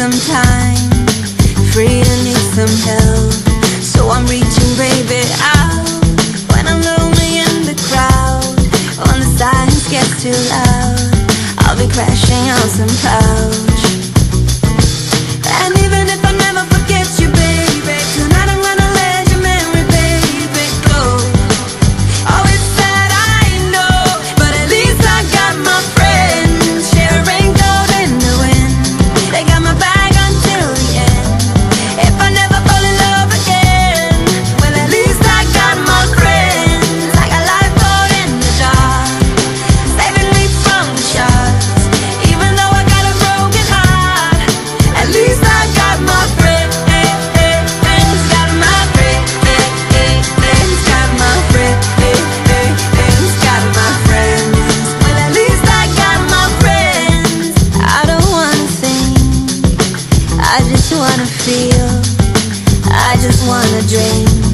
some time, free to need some help. So I'm reaching, baby, out when I'm lonely in the crowd. When the silence gets too loud, I'll be crashing on some couch. 난 I just wanna dream.